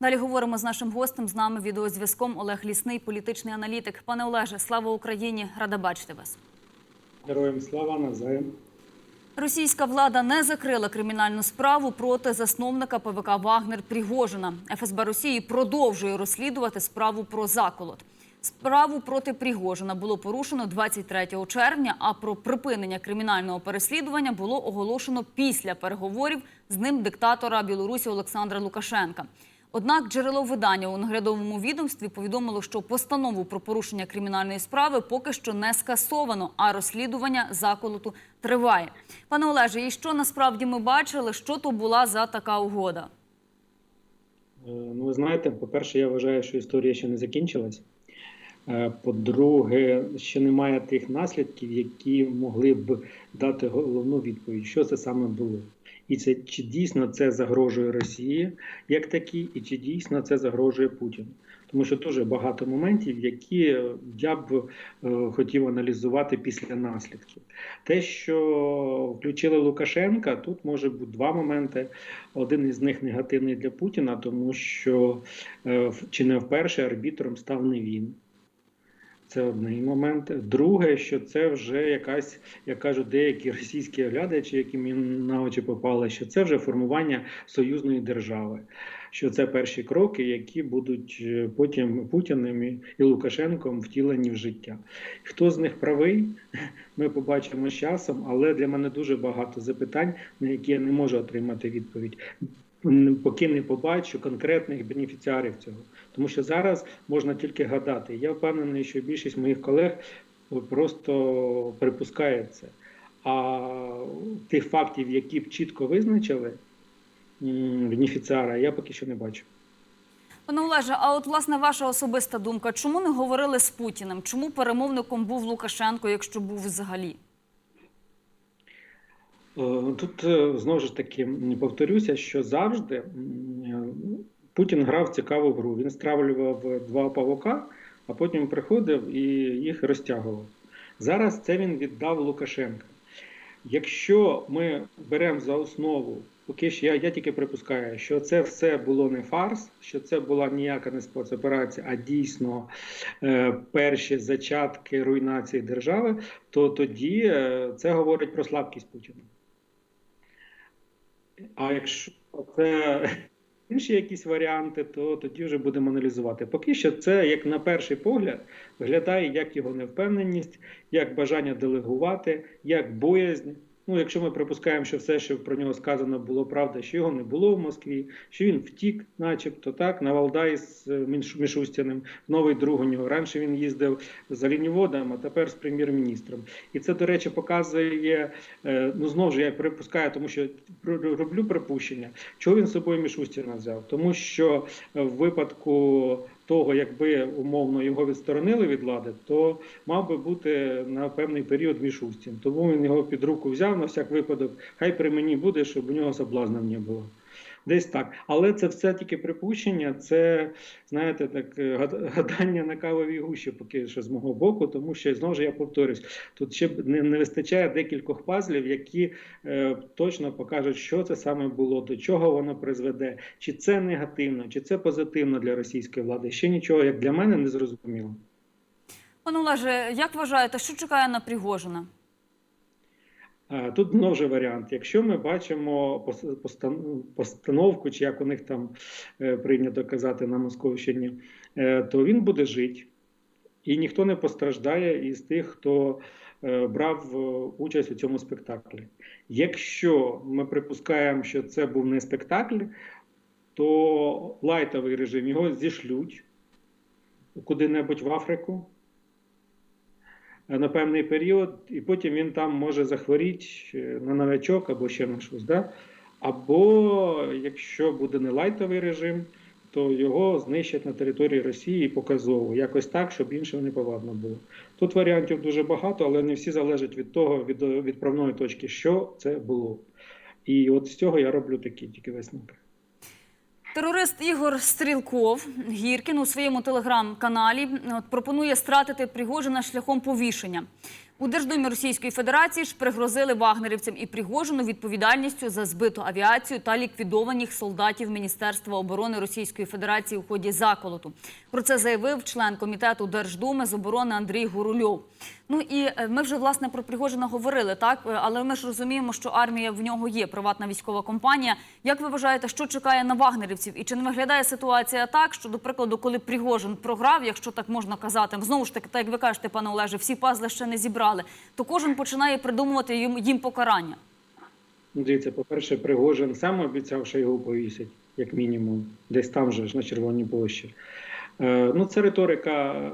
Далі говоримо з нашим гостем. З нами відеозв'язком Олег Лісний, політичний аналітик. Пане Олеже, слава Україні! Рада бачити вас. Героям слава навзаєм. Російська влада не закрила кримінальну справу проти засновника ПВК Вагнер Пригожина. ФСБ Росії продовжує розслідувати справу про заколот. Справу проти Пригожина було порушено 23 червня. А про припинення кримінального переслідування було оголошено після переговорів з ним диктатора Білорусі Олександра Лукашенка. Однак джерело видання у наглядовому відомстві повідомило, що постанову про порушення кримінальної справи поки що не скасовано, а розслідування заколоту триває. Пане Олеже, і що насправді ми бачили, що то була за така угода? Е, Ну, ви знаєте, по-перше, я вважаю, що історія ще не закінчилась. Е, По-друге, ще немає тих наслідків, які могли б дати головну відповідь, що це саме було. І це чи дійсно це загрожує Росії як такій, і чи дійсно це загрожує Путіну. Тому що дуже багато моментів, які я б е, хотів аналізувати після наслідків. Те, що включили Лукашенка, тут може бути два моменти. Один із них негативний для Путіна, тому що е, чи не вперше арбітром став не він. Це одний момент. Друге, що це вже якась, як кажуть деякі російські оглядачі, які мені на очі попали, що це вже формування союзної держави. Що це перші кроки, які будуть е, потім Путіним і Лукашенком втілені в життя. Хто з них правий, ми побачимо з часом, але для мене дуже багато запитань, на які я не можу отримати відповідь. Поки не побачу конкретних бенефіціарів цього. Тому що зараз можна тільки гадати. Я впевнений, що більшість моїх колег просто припускає це. А тих фактів, які б чітко визначили бенефіціара, я поки що не бачу. Пане Олеже, а от власне ваша особиста думка, чому не говорили з Путіним? Чому перемовником був Лукашенко, якщо був взагалі? Е, Тут е, знову ж таки повторюся, що завжди е, Путін грав цікаву гру. Він стравлював два павука, а потім приходив і їх розтягував. Зараз це він віддав Лукашенка. Якщо ми беремо за основу, поки що я, я тільки припускаю, що це все було не фарс, що це була ніяка не спецоперація, а дійсно е, перші зачатки руйнації держави, то тоді е, це говорить про слабкість Путіна. А якщо це інші якісь варіанти, то тоді вже будемо аналізувати. Поки що це, як на перший погляд, виглядає як його невпевненість, як бажання делегувати, як боязнь. Ну, якщо ми припускаємо, що все, що про нього сказано, було правда, що його не було в Москві, що він втік, начебто, так, на Валдай з е, Міш- Мішустіним, новий друг у нього. Раніше він їздив з оленіводом, а тепер з прем'єр-міністром. І це, до речі, показує, е, ну знову ж я припускаю, тому що роблю припущення, чого він з собою Мішустіна взяв. Тому що в випадку того, якби умовно його відсторонили від влади, то мав би бути на певний період Мішустін. Тому він його під руку взяв на всяк випадок. Хай при мені буде, щоб у нього соблазнів не було. Десь так. Але це все тільки припущення, це, знаєте, так е, гадання на кавовій гущі, поки що з мого боку, тому що знову ж я повторюсь, тут ще не, не вистачає декількох пазлів, які е, точно покажуть, що це саме було, до чого воно призведе, чи це негативно, чи це позитивно для російської влади. Ще нічого, як для мене, не зрозуміло. Пане Олеже, як вважаєте, що чекає на Пригожина? Тут знову ж варіант. Якщо ми бачимо постановку, чи як у них там е, прийнято казати на Московщині, е, то він буде жити, і ніхто не постраждає із тих, хто е, брав участь у цьому спектаклі. Якщо ми припускаємо, що це був не спектакль, то лайтовий режим його зішлють куди-небудь в Африку на певний період, і потім він там може захворіти е, на новачок або ще на щось. Да? Або якщо буде не лайтовий режим, то його знищать на території Росії показово, якось так, щоб іншим не повадно було. Тут варіантів дуже багато, але не всі залежать від того, від відправної точки, що це було. І от з цього я роблю такі тільки висновки. Терорист Ігор Стрілков Гіркін у своєму телеграм-каналі пропонує стратити Пригожина шляхом повішення. У Держдумі Російської Федерації ж пригрозили вагнерівцям і Пригожину відповідальністю за збиту авіацію та ліквідованих солдатів Міністерства оборони Російської Федерації у ході заколоту. Про це заявив член комітету Держдуми з оборони Андрій Гурульов. Ну і е, ми вже власне про Пригожина говорили, так Е, але ми ж розуміємо, що армія в нього є приватна військова компанія. Як ви вважаєте, що чекає на вагнерівців? І чи не виглядає ситуація так, що до прикладу, коли Пригожин програв, якщо так можна казати, знову ж таки, так як ви кажете, пане Олеже, всі пазли ще не зібрали, то кожен починає придумувати їм, покарання. Ну, Дивіться, по-перше, Пригожин сам обіцяв, що його повісять, як мінімум, десь там же ж на Червоній площі. Е, ну, це риторика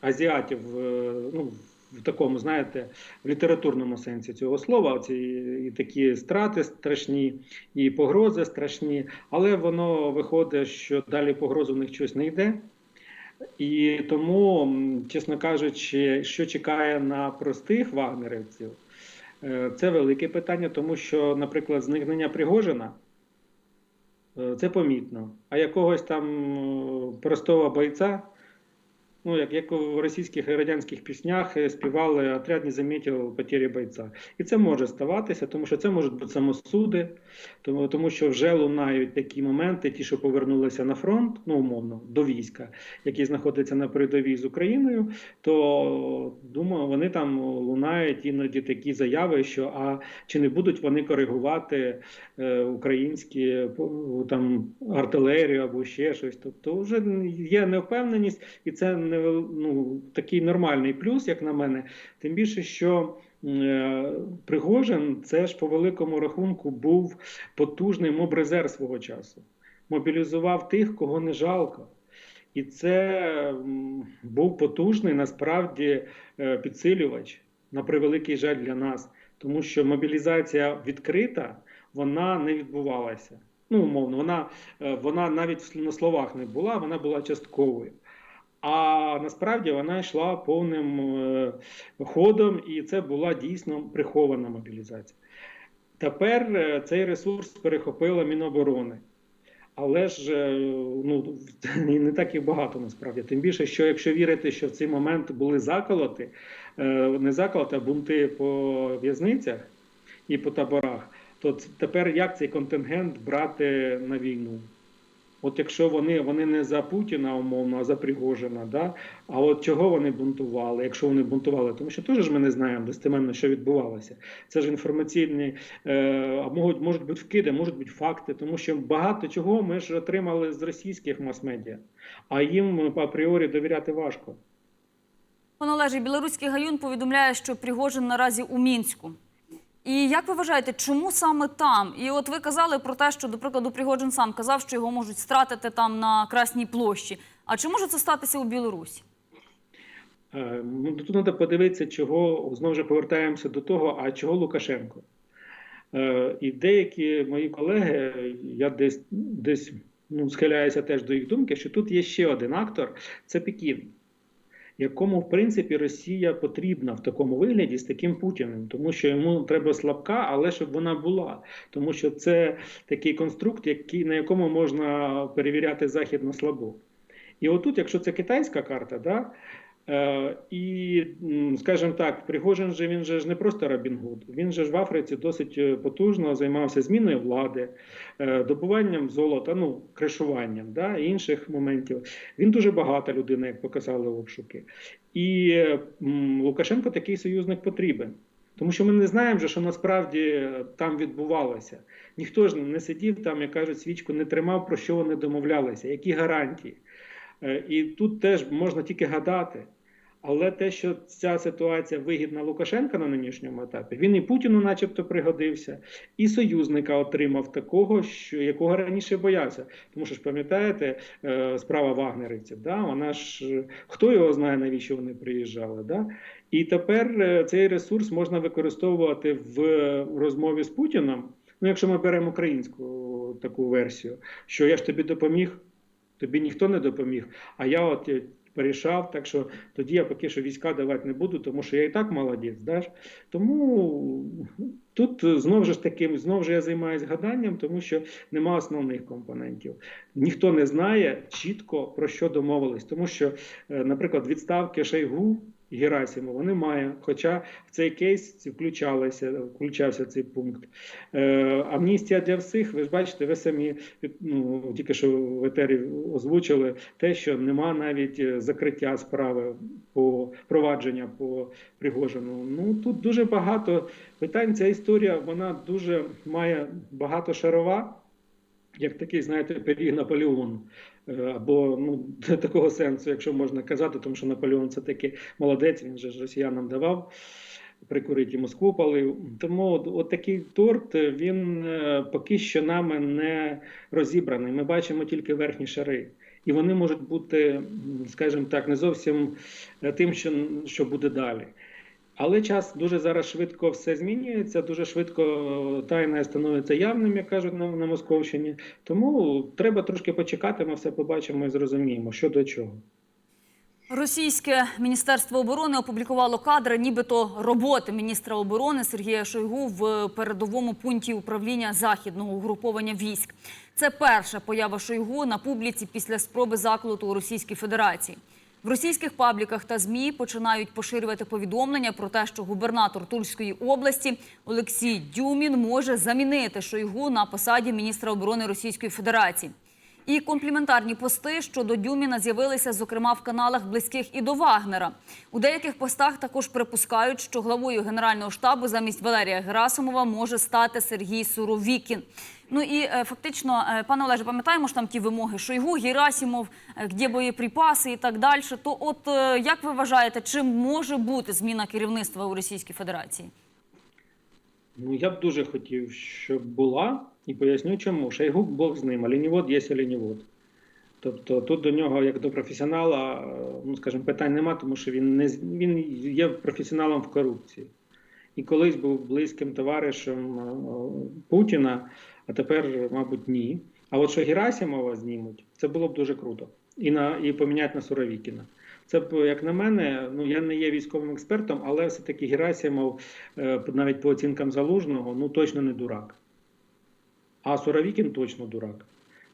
азіатів, е, ну, в такому, знаєте, в літературному сенсі цього слова. Ці і такі страти страшні, і погрози страшні, але воно виходить, що далі погрози в них щось не йде. І тому, чесно кажучи, що чекає на простих вагнерівців, е, це велике питання, тому що, наприклад, зникнення Пригожина е, це помітно. А якогось там е, простого бойця, ну, як, як в російських і радянських піснях е, співали отряд не замітив потері бойця. І це може ставатися, тому що це можуть бути самосуди, тому, тому що вже лунають такі моменти, ті, що повернулися на фронт, ну умовно, до війська, які знаходяться на передовій з Україною, то думаю, вони там лунають іноді такі заяви, що а чи не будуть вони коригувати е, українські там артилерію або ще щось. Тобто вже є невпевненість, і це не ну, такий нормальний плюс, як на мене. Тим більше, що е, Пригожин це ж по великому рахунку був потужний мобрезерв свого часу. Мобілізував тих, кого не жалко. І це був потужний насправді е, підсилювач на превеликий жаль для нас, тому що мобілізація відкрита, вона не відбувалася. Ну, умовно, вона, е, вона навіть на словах не була, вона була частковою. А насправді вона йшла повним е, ходом, і це була дійсно прихована мобілізація. Тепер е, цей ресурс перехопила Міноборони. Але ж е, ну, не так їх багато насправді. Тим більше, що якщо вірити, що в цей момент були заколоти, не заколоти, а бунти по в'язницях і по таборах, то тепер як цей контингент брати на війну? От якщо вони, вони не за Путіна, умовно, а за Пригожина, да? а от чого вони бунтували, якщо вони бунтували, тому що теж ж ми не знаємо достеменно, що відбувалося. Це ж інформаційні, е, можуть, можуть бути вкиди, можуть бути факти, тому що багато чого ми ж отримали з російських мас-медіа, а їм апріорі довіряти важко. Пане Олеже, білоруський гаюн повідомляє, що Пригожин наразі у Мінську. І як ви вважаєте, чому саме там? І от ви казали про те, що, до прикладу, Пригожин сам казав, що його можуть стратити там на Красній площі. А чи може це статися у Білорусі? Е, Ну, тут треба подивитися, чого знову ж повертаємося до того, а чого Лукашенко. Е, І деякі мої колеги, я десь десь ну, схиляюся теж до їх думки, що тут є ще один актор це Пекін, якому, в принципі, Росія потрібна в такому вигляді з таким Путіним, тому що йому треба слабка, але щоб вона була. Тому що це такий конструкт, який, на якому можна перевіряти захід на слабо. І отут, якщо це китайська карта, да, і, м, скажімо так, Пригожин же він же ж не просто Робін Гуд, він же ж в Африці досить е, потужно займався зміною влади, е, добуванням золота, ну, кришуванням да, і інших моментів. Він дуже багата людина, як показали обшуки. І е, Лукашенко такий союзник потрібен. Тому що ми не знаємо, що насправді е, там відбувалося. Ніхто ж не сидів там, як кажуть, свічку не тримав, про що вони домовлялися, які гарантії. Е, І тут теж можна тільки гадати. Але те, що ця ситуація вигідна Лукашенка на нинішньому етапі, він і Путіну, начебто, пригодився, і союзника отримав такого, що якого раніше боявся. Тому що ж пам'ятаєте, е, справа вагнерівців, да? вона ж хто його знає, навіщо вони приїжджали. Да? І тепер е, цей ресурс можна використовувати в розмові з Путіном. Ну, якщо ми беремо українську таку версію, що я ж тобі допоміг, тобі ніхто не допоміг, а я от е, порішав, так що тоді я поки що війська давати не буду, тому що я і так молодець. Да? Тому тут знову ж таки, знову ж я займаюся гаданням, тому що нема основних компонентів. Ніхто не знає чітко про що домовились, тому що, е, наприклад, відставки Шойгу Герасимова немає. Хоча в цей кейс включалося, включався цей пункт. Е, амністія для всіх, ви ж бачите, ви самі ну, тільки що в етері озвучили те, що нема навіть е, закриття справи по провадження по Пригожину. Ну тут дуже багато питань. Ця історія вона дуже має багато шарова, як такий, знаєте, пиріг Наполеон. Е, Або ну, такого сенсу, якщо можна казати, тому що Наполеон це таки молодець, він же ж росіянам давав прикурити Москву палив. Тому от, такий торт він е, поки що нами не розібраний. Ми бачимо тільки верхні шари. І вони можуть бути, скажімо так, не зовсім е, тим, що, що буде далі. Але час дуже зараз швидко все змінюється, дуже швидко тайне становиться явним, як кажуть на, на Московщині. Тому треба трошки почекати, ми все побачимо і зрозуміємо, що до чого. Російське міністерство оборони опублікувало кадри, нібито роботи міністра оборони Сергія Шойгу в передовому пункті управління західного угруповання військ. Це перша поява Шойгу на публіці після спроби заколоту у Російській Федерації. В російських пабліках та змі починають поширювати повідомлення про те, що губернатор Тульської області Олексій Дюмін може замінити Шойгу на посаді міністра оборони Російської Федерації. І компліментарні пости щодо Дюміна з'явилися, зокрема, в каналах близьких і до Вагнера. У деяких постах також припускають, що главою Генерального штабу замість Валерія Герасимова може стати Сергій Суровікін. Ну і е, фактично, е, пане Олеже, пам'ятаємо ж там ті вимоги Шойгу, Герасимов, е, де боєприпаси і так далі. То, от як ви вважаєте, чим може бути зміна керівництва у Російській Федерації? Ну, я б дуже хотів, щоб була, і поясню чому. Шойгу Бог з ним, оленівод є оленівод. Тобто тут до нього, як до професіонала, ну скажімо, питань нема, тому що він не він є професіоналом в корупції. І колись був близьким товаришем е, Путіна, а тепер, мабуть, ні. А от що Герасимова знімуть, це було б дуже круто. І на і поміняти на Суровікіна. Це б, як на мене, ну я не є військовим експертом, але все-таки Герасимов, е, навіть по оцінкам залужного, ну точно не дурак. А Суровікін точно дурак.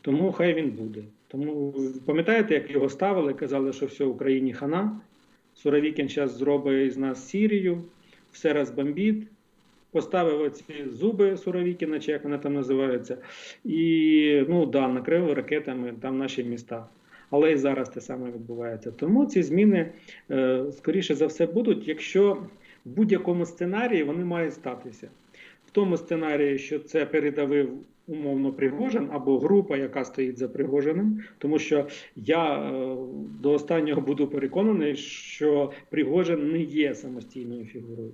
Тому хай він буде. Тому пам'ятаєте, як його ставили, казали, що все Україні хана. Суровікін зараз зробить із нас Сірію, все розбомбить, поставив оці зуби Суровікіна, чи як вони там називаються, і ну да, накрив ракетами там наші міста. Але і зараз те саме відбувається. Тому ці зміни е, скоріше за все будуть, якщо в будь-якому сценарії вони мають статися. В тому сценарії, що це передавив умовно Пригожин або група, яка стоїть за Пригожиним, тому що я е, до останнього буду переконаний, що Пригожин не є самостійною фігурою.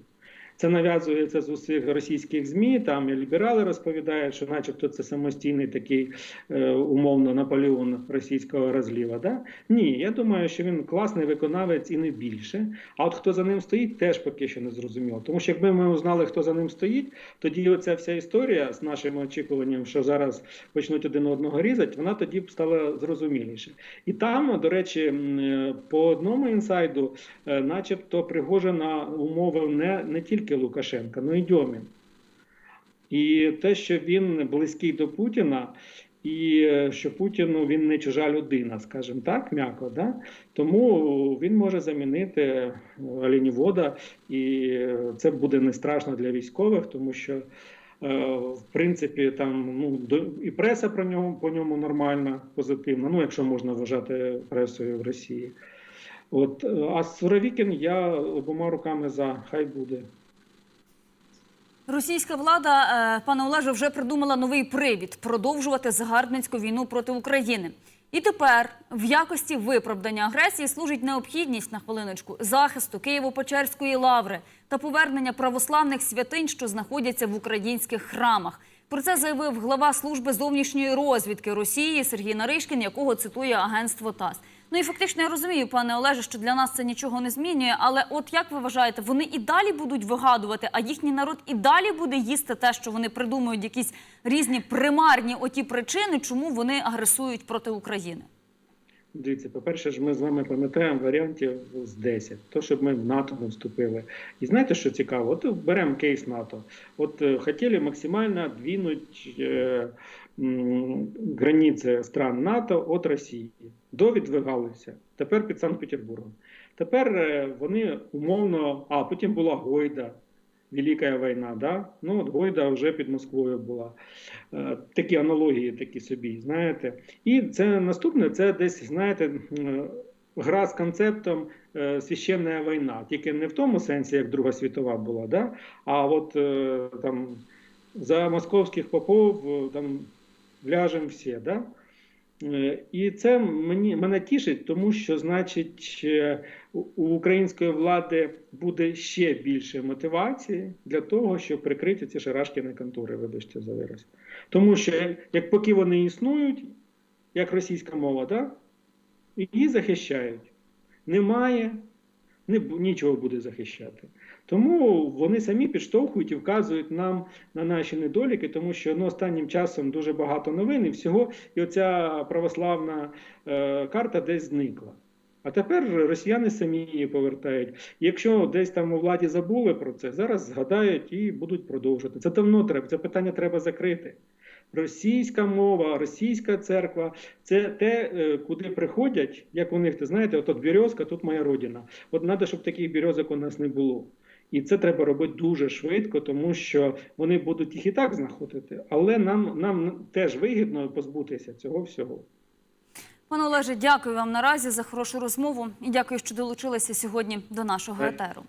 Це нав'язується з усіх російських змі. Там і ліберали розповідають, що, начебто, це самостійний такий е, умовно Наполеон російського розліва. Да? Ні, я думаю, що він класний виконавець і не більше. А от хто за ним стоїть, теж поки що не зрозуміло. Тому що якби ми узнали, хто за ним стоїть, тоді оця вся історія з нашим очікуванням, що зараз почнуть один одного різати, вона тоді б стала зрозуміліше. І там, до речі, е, по одному інсайду, е, начебто, Пригожина умовив не, не тільки Лукашенка, але й Дьомін. І те, що він близький до Путіна, і е, що Путіну він не чужа людина, скажімо так, м'яко, да? тому він може замінити оленівода, і е, це буде не страшно для військових, тому що. е, В принципі, там ну і преса про нього по ньому нормальна, позитивна. Ну, якщо можна вважати пресою в Росії. От е, а Суровікін я обома руками за хай буде. Російська влада, е, пане Олеже, вже придумала новий привід продовжувати загарбницьку війну проти України. І тепер в якості виправдання агресії служить необхідність на хвилиночку захисту Києво-Печерської лаври та повернення православних святинь, що знаходяться в українських храмах. Про це заявив глава служби зовнішньої розвідки Росії Сергій Наришкін, якого цитує агентство ТАСС. Ну і фактично я розумію, пане Олеже, що для нас це нічого не змінює. Але от як ви вважаєте, вони і далі будуть вигадувати, а їхній народ і далі буде їсти те, що вони придумують якісь різні примарні оті причини, чому вони агресують проти України? Дивіться, по-перше, ж ми з вами пам'ятаємо варіантів з 10, то щоб ми в НАТО не вступили. І знаєте, що цікаво? От беремо кейс НАТО. От е, хотіли максимально двинуть е, границі стран НАТО від Росії. Довідвигалися. Тепер під Санкт-Петербургом. Тепер е, вони умовно, а потім була Гойда, Велика війна, да? ну от Гойда вже під Москвою була. Е, Такі аналогії, такі собі, знаєте. І це наступне, це десь, знаєте, гра з концептом е, священна війна, тільки не в тому сенсі, як Друга світова була, да? а от е, там за московських попов е, там ляжемо всі. Да? Е, І це мені, мене тішить, тому що, значить, е, у української влади буде ще більше мотивації для того, щоб прикрити ці шарашкіни контури, вибачте за вираз. Тому що як поки вони існують, як російська мова, да, її захищають. Немає, не, нічого буде захищати. Тому вони самі підштовхують і вказують нам на наші недоліки, тому що ну, останнім часом дуже багато новин і всього, і оця православна е, карта десь зникла. А тепер росіяни самі її повертають. Якщо десь там у владі забули про це, зараз згадають і будуть продовжувати. Це давно треба, це питання треба закрити. Російська мова, російська церква це те, е, куди приходять, як у них, ти знаєте, от, от березка, тут моя родина. От треба, щоб таких березок у нас не було. І це треба робити дуже швидко, тому що вони будуть їх і так знаходити. Але нам, нам теж вигідно позбутися цього всього. Пане Олеже, дякую вам наразі за хорошу розмову і дякую, що долучилися сьогодні до нашого Е, етеру.